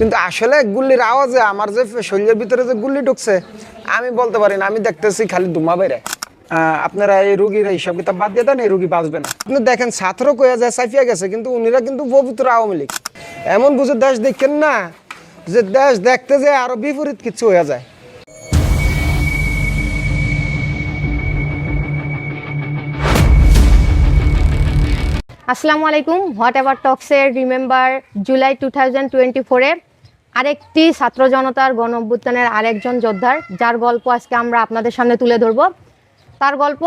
কিন্তু আসলে গুল্লির আওয়াজে আমার যে শরীরের ভিতরে যে গুল্লি ঢুকছে, আমি বলতে পারি না, আমি দেখতেছি খালি ধুমা বেড়ে। আপনারা এই রুগীর এইসব কিতাব বাদ দিয়ে দেন, এই রুগী বাঁচবে না। আপনি দেখেন ছাত্র কয়ে যায়, সাইফিয়া গেছে, কিন্তু উনিরা কিন্তু পবিত্র আওয়ামী লীগ। এমন বুঝে দেশ দেখেন না, যে দেশ দেখতে যে আরও বিপরীত কিছু হয়ে যায়। আসসালামু আলাইকুম। Whatever টক্সের remember July two thousand twenty ফোরে আরেকটি ছাত্র জনতার গণ অভ্যুত্থানের আরেকজন যোদ্ধার যার গল্প আজকে আমরা আপনাদের সামনে তুলে ধরব। তার গল্প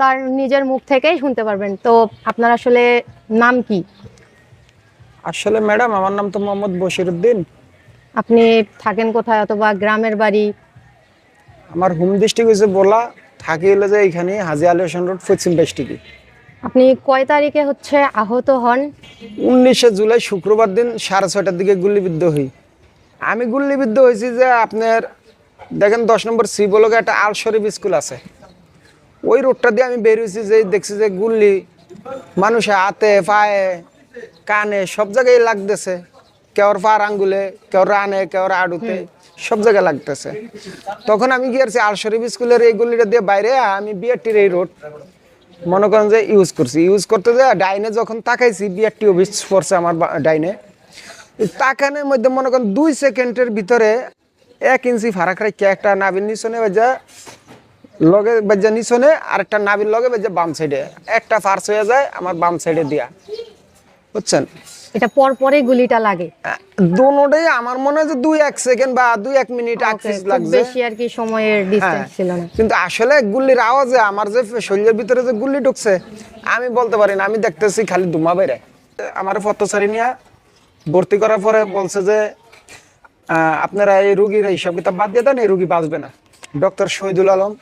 তার নিজের মুখ থেকেই শুনতে পারবেন। তো আপনার আসলে নাম কি? আসলে ম্যাডাম আমার নাম তো মোহাম্মদ বশিরউদ্দিন আপনি থাকেন কোথায় অথবা গ্রামের বাড়ি? আমার হোম ডিস্ট্রিক্ট হয়েছে বলা থাকি হলো যে এইখানে হাজি আলী হোসেন রোড পশ্চিম ডিস্ট্রিক্টে আপনি কয় তারিখে হচ্ছে আহত হন? উনিশে জুলাই শুক্রবার দিন সাড়ে ছয়টার দিকে গুল্লিবিদ্ধ হই। আমি গুল্লিবিদ্ধ হয়েছি যে আপনার দেখেন দশ নম্বর সি বলকে একটা আল শরীফ স্কুল আছে। ওই রোডটা দিয়ে আমি বের হয়েছি যে দেখছি যে গুল্লি মানুষে হাতে পায়ে কানে সব জায়গায় লাগতেছে। কেউর পার আঙ্গুলে কেউ রানে কেউর আড়ুতে সব জায়গায় লাগতেছে। তখন আমি করছি আল শরীফ স্কুলের এই গুলিটা দিয়ে বাইরে আমি বিআরটির এই রোড মনে করেন যে ইউজ করছি। ইউজ করতে যে ডাইনে যখন তাকাইছি বিআরটি অফিস পড়ছে আমার ডাইনে তাকানের মধ্যে মনে করেন দুই সেকেন্ডের ভিতরে এক ইঞ্চি ফারাক রেখে একটা নাবির নিচনে বাজা লগে বাজা নিচনে আর একটা নাবির লগে বাজা বাম সাইডে একটা ফার্স হয়ে যায়, আমার বাম সাইডে দিয়া। বুঝছেন? এটা পর পরে গুলিটা লাগে। দুটাই আমার মনে হয় যে দুই এক সেকেন্ড বা দুই এক মিনিট আকসিস লাগছে। বেশি আর কি সময়ের ডিস্টেন্স ছিল না। কিন্তু আসলে গুল্লির আওয়াজে আমার যে শরীরের ভিতরে যে গুল্লি ঢুকছে আমি বলতে পারি না আমি দেখতেছি খালি ধুমা বেড়ে। আমার পথচারী নিয়ে ভর্তি করার পরে বলছে যে আহ, আপনারা এই রুগীর এইসব কিতাব বাদ দিয়ে দেন এই রুগী বাঁচবে না। ডক্টর শহীদুল আলম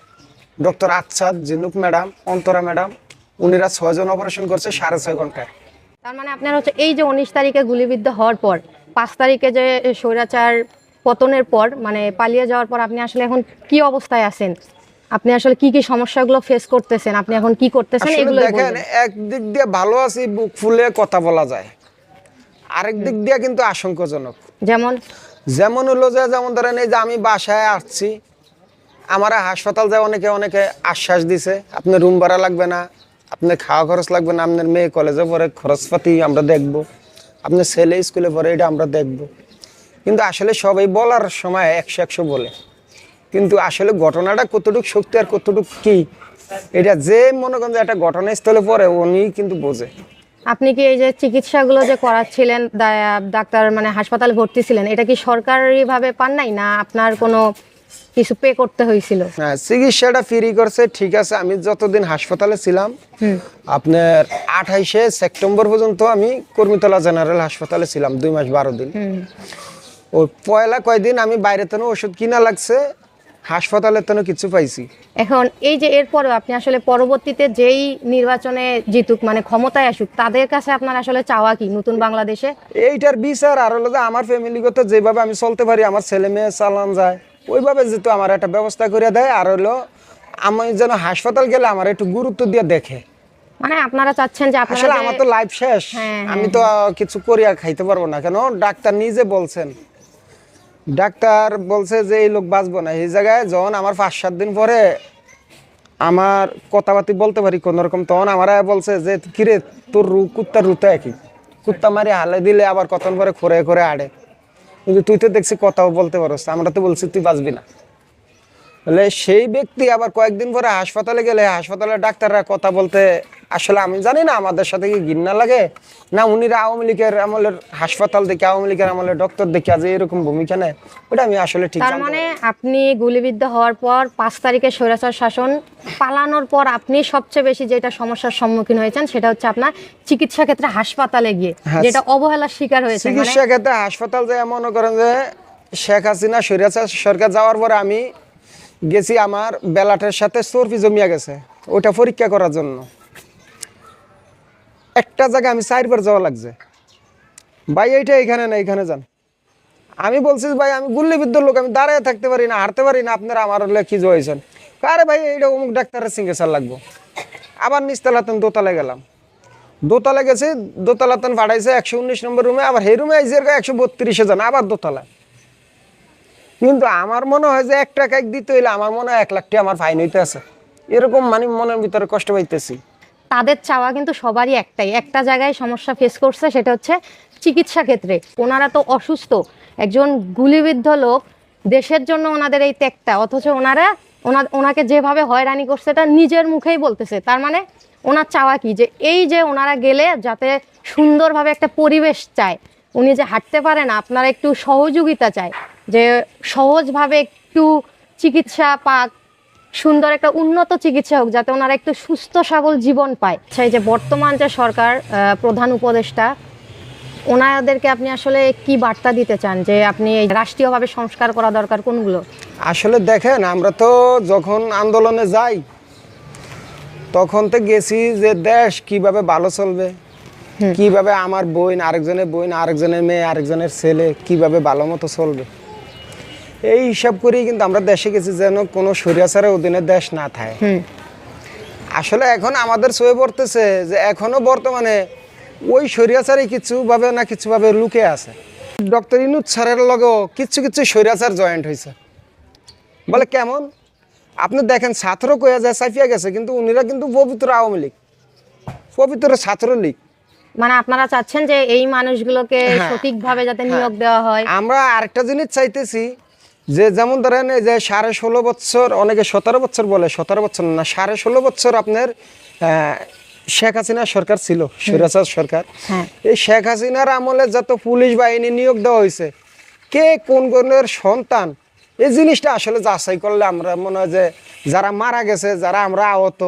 ডক্টর আচ্ছাদ জিনুক ম্যাডাম অন্তরা ম্যাডাম উনিরা ছয়জন অপারেশন করছে সাড়ে ছয় ঘন্টায়। তার মানে আপনার হচ্ছে এই যে উনিশ তারিখে গুলিবিদ্ধ হওয়ার পর পাঁচ তারিখে যে স্বৈরাচার পতনের পর মানে পালিয়ে যাওয়ার পর আপনি আসলে এখন কি অবস্থায় আছেন? আপনি আসলে কি কি সমস্যাগুলো ফেস করতেছেন? আপনি এখন কি করতেছেন? এগুলো দেখেন এক দিক দিয়ে ভালো আছি বুক ফুলে কথা বলা যায়। আরেক দিক দিয়ে কিন্তু আশঙ্কাজনক। যেমন? যেমন হলো যে যেমন ধরেন এই যে আমি বাসায় আসছি আমার হাসপাতাল যায় অনেকে অনেকে আশ্বাস দিছে আপনার রুম ভাড়া লাগবে না। আপনার খাওয়া খরচ লাগবে না, আপনার মেয়ে কলেজে পড়ে, খরচপাতি আমরা দেখব। আপনার ছেলে স্কুলে পড়ে, এটা আমরা দেখব। কিন্তু আসলে সবাই বলার সময় একশো একশো বলে। কিন্তু আসলে ঘটনাটা কতটুকু সত্যি আর কতটুকু কি, এটা যে মনে করেন যে একটা ঘটনাস্থলে পড়ে, উনি কিন্তু বোঝে। আপনি কি এই যে চিকিৎসাগুলো যে করাচ্ছিলেন ডাক্তার মানে হাসপাতালে ভর্তি ছিলেন, এটা কি সরকারিভাবে পান নাই না আপনার কোনো কিছু পে করতে হয়েছিল। হ্যাঁ চিকিৎসাটা ফ্রি করছে ঠিক আছে আমি যতদিন হাসপাতালে ছিলাম আপনার আঠাইশে সেপ্টেম্বর পর্যন্ত আমি কর্মীতলা জেনারেল হাসপাতালে ছিলাম দুই মাস বারো দিন। ওই পয়লা কয়দিন আমি বাইরে তেন ওষুধ কিনা লাগছে হাসপাতালে তেন কিছু পাইছি। এখন এই যে এরপরে আপনি আসলে পরবর্তীতে যেই নির্বাচনে জিতুক মানে ক্ষমতায় আসুক তাদের কাছে আপনার আসলে চাওয়া কি নতুন বাংলাদেশে? এইটার বিচার আর হলো যে আমার ফ্যামিলিগত যেভাবে আমি চলতে পারি আমার ছেলে মেয়ে চালান যায়। ওইভাবে যেহেতু আমার একটা ব্যবস্থা করে দেয় আর হলো আমি যেন হাসপাতাল গেলে আমার একটু গুরুত্ব দিয়ে দেখে। মানে আপনারা চাচ্ছেন যে আপনারা আসলে আমার তো লাইফ শেষ। হ্যাঁ, আমি তো কিছু করিয়া খাইতে পারব না। কেন? ডাক্তার নিজে বলছেন। ডাক্তার বলছে যে এই লোক বাঁচবো না। এই জায়গায় যখন আমার পাঁচ সাত দিন পরে আমার কথাবার্তি বলতে পারি কোন রকম তখন আমার বলছে যে কিরে তোর রু কুত্তার রুতে একই। কুত্তা মারি হালে দিলে আবার কতক্ষণ পরে খোরে খোরে আড়ে। কিন্তু তুই তো দেখছি কথাও বলতে পারস আমরা তো বলছি তুই বাঁচবি না। তাহলে সেই ব্যক্তি আবার কয়েকদিন পরে হাসপাতালে গেলে হাসপাতালের ডাক্তাররা কথা বলতে আসলে আমি জানি না আমাদের সাথে কি ঘৃণা লাগে না উনিরা আওয়ামী লীগের আমলের হাসপাতাল দেখে আওয়ামী লীগের আমলের ডক্টর দেখে আজ এরকম ভূমিকা নেয় ওটা আমি আসলে ঠিক তার মানে আপনি গুলিবিদ্ধ হওয়ার পর পাঁচ তারিখে স্বৈরাচার শাসন পালানোর পর আপনি সবচেয়ে বেশি যেটা সমস্যার সম্মুখীন হয়েছেন সেটা হচ্ছে আপনার চিকিৎসা ক্ষেত্রে হাসপাতালে গিয়ে হ্যাঁ, যেটা অবহেলার শিকার হয়েছে মানে চিকিৎসা ক্ষেত্রে হাসপাতাল যে মনে করেন যে শেখ হাসিনা সৈরাচার সরকার যাওয়ার পরে আমি গেছি আমার বেলাটের সাথে চর্বি জমিয়া গেছে। ওটা পরীক্ষা করার জন্য। একটা জায়গায় আমি চারবার যাওয়া লাগছে। ভাই, এইটা এখানে না, এখানে যান। আমি বলছি, ভাই, আমি গুল্লিবিদ্ধ লোক, আমি দাঁড়ায় থাকতে পারি না, হাঁটতে পারি না, আপনারা আমার কি জয়েছেন আরে ভাই, এইটা অমুক ডাক্তারের সিঙ্গেসার লাগবো। আবার নিচতলাতে দোতলায় গেলাম। দোতলা গেছে দোতলা তখন পাঠাইছে একশো উনিশ নম্বর রুমে, আবার সেই রুমে আইসে একশো বত্রিশে জন, আবার দোতলা কিন্তু আমার মনে হয় যে এক এক দিতে হইলে আমার মনে হয় এক লাখ আমার ফাইন হইতে আছে। এরকম মানে মনের ভিতরে কষ্ট পাইতেছি। তাদের চাওয়া কিন্তু সবারই একটাই। একটা জায়গায় সমস্যা ফেস করছে, সেটা হচ্ছে চিকিৎসা ক্ষেত্রে। ওনারা তো অসুস্থ। একজন গুলিবিদ্ধ লোক দেশের জন্য ওনাদের এই ত্যাগটা, অথচ ওনারা, ওনা- ওনাকে যেভাবে হয়রানি করছে, এটা নিজের মুখেই বলতেছে। তার মানে ওনার চাওয়া কি? যে এই যে ওনারা গেলে যাতে সুন্দরভাবে একটা পরিবেশ চায়, উনি যে হাঁটতে পারে না, আপনারা একটু সহযোগিতা চায় যে সহজভাবে একটু চিকিৎসা পাক সুন্দর একটা উন্নত চিকিৎসা হোক যাতে ওনারা একটু সুস্থ সবল জীবন পায়। সেই যে বর্তমান যে সরকার প্রধান উপদেষ্টা ওনাদেরকে আপনি আসলে কি বার্তা দিতে চান যে আপনি এই রাষ্ট্রীয়ভাবে সংস্কার করা দরকার কোনগুলো? আসলে দেখেন আমরা তো যখন আন্দোলনে যাই তখন তো গেছি যে দেশ কীভাবে ভালো চলবে কীভাবে আমার বোন আরেকজনের বোন আরেকজনের মেয়ে আরেকজনের ছেলে কীভাবে ভালো মতো চলবে। এই হিসাব করেই কিন্তু আমরা দেশে গেছি যেন কোনো সরিয়াচারের অধীনে দেশ না থাকে। আসলে এখন আমাদের সয়ে পড়তেছে যে এখনও বর্তমানে ওই সরিয়াচারই কিছুভাবে না কিছুভাবে লুকে আছে। ডক্টর ইনুদ স্যারের লগেও কিছু কিছু সরিয়াচার জয়েন্ট হয়েছে। বলে কেমন? আপনি দেখেন ছাত্র কয়া যায় সাইফিয়া গেছে কিন্তু উনিরা কিন্তু পবিত্র আওয়ামী লীগ। পবিত্র ছাত্র লীগ। মানে আপনারা চাচ্ছেন যে এই মানুষগুলোকে হ্যাঁ। সঠিকভাবে যাতে নিয়োগ দেওয়া হয়। আমরা আরেকটা জিনিস চাইতেছি যে যেমন ধরেন এই যে সাড়ে ষোলো বছর অনেকে সতেরো বছর বলে সতেরো বছর না সাড়ে ষোলো বছর আপনার শেখ হাসিনা সরকার ছিল সুরাচার সরকার হ্যাঁ। এই শেখ হাসিনার আমলে যত পুলিশ বাহিনী নিয়োগ দেওয়া হয়েছে কে কোন কোনের সন্তান এই জিনিসটা আসলে যাচাই করলে আমরা মনে হয় যে যারা মারা গেছে যারা আমরা আহত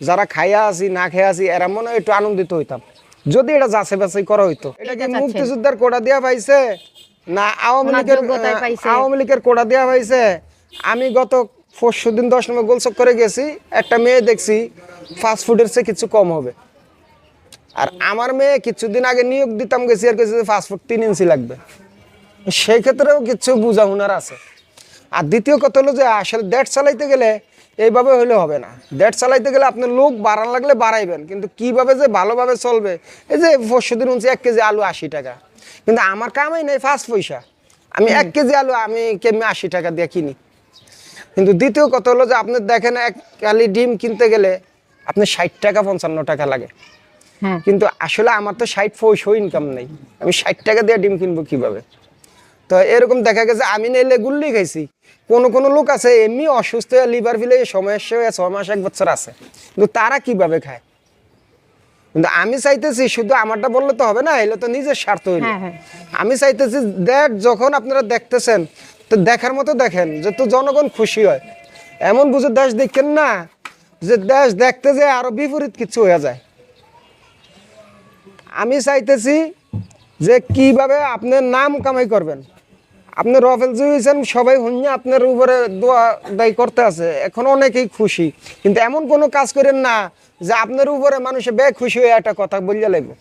যারা খাইয়া আছি না খেয়ে আছি এরা মনে হয় একটু আনন্দিত হইতাম যদি এটা যাচাই বাছাই করা হইতো এটা কি। মুক্তিযোদ্ধার কোটা দেওয়া পাইছে না আওয়ামী লীগের। আওয়ামী লীগের কোটা দেওয়া হয়েছে। আমি গত পরশু দিন দশ নম্বর গোলচক করে গেছি একটা মেয়ে দেখছি ফাস্ট ফুডের চেয়ে কিছু কম হবে। আর আমার মেয়ে কিছুদিন আগে নিয়োগ দিতাম গেছি আর কিছু ফাস্ট ফুড তিন ইঞ্চি লাগবে। সেই ক্ষেত্রেও কিছু বুঝাহুনার আছে। আর দ্বিতীয় কথা হলো যে আসলে দেড় চালাইতে গেলে এইভাবে হলে হবে না। দেড় চালাইতে গেলে আপনি লোক বাড়ান লাগলে বাড়াইবেন কিন্তু কীভাবে যে ভালোভাবে চলবে এই যে পরশু দিন উনছি এক কেজি আলু আশি টাকা। কিন্তু আমার কামাই নেই পাঁচ পয়সা। আমি এক কেজি আলু আমি কেমনি আশি টাকা দিয়ে কিনি। কিন্তু দ্বিতীয় কথা হলো যে আপনি দেখেন এক কালি ডিম কিনতে গেলে আপনি ষাট টাকা পঞ্চান্ন টাকা লাগে। হ্যাঁ। কিন্তু আসলে আমার তো ষাট পয়সা ইনকাম নেই। আমি ষাট টাকা দিয়ে ডিম কিনবো কীভাবে? তো এরকম দেখা গেছে আমি নেলে গুল্লি খাইছি। কোনো কোনো লোক আছে এমনি অসুস্থ হয়ে লিভার ফিলে সমস্যা হয়ে ছ মাস এক বছর আছে। কিন্তু তারা কীভাবে খায়? কিন্তু আমি চাইতেছি শুধু আমারটা বললে তো হবে না এলে তো নিজের স্বার্থ হইল। হ্যাঁ, হ্যাঁ। আমি চাইতেছি দেখ যখন আপনারা দেখতেছেন তো দেখার মতো দেখেন যে তো জনগণ খুশি হয়। এমন বুঝে দেশ দেখেন না যে দেশ দেখতে যে আরও বিপরীত কিছু হয়ে যায়। আমি চাইতেছি যে কীভাবে আপনার নাম কামাই করবেন। আপনি রফেল হয়েছেন, সবাই হইনি আপনার উপরে দোয়া দায়ী করতে আছে। এখন অনেকেই খুশি। কিন্তু এমন কোনো কাজ করেন না যে আপনার উপরে মানুষে বে খুশি হয়ে একটা কথা বলিয়া লাগবে।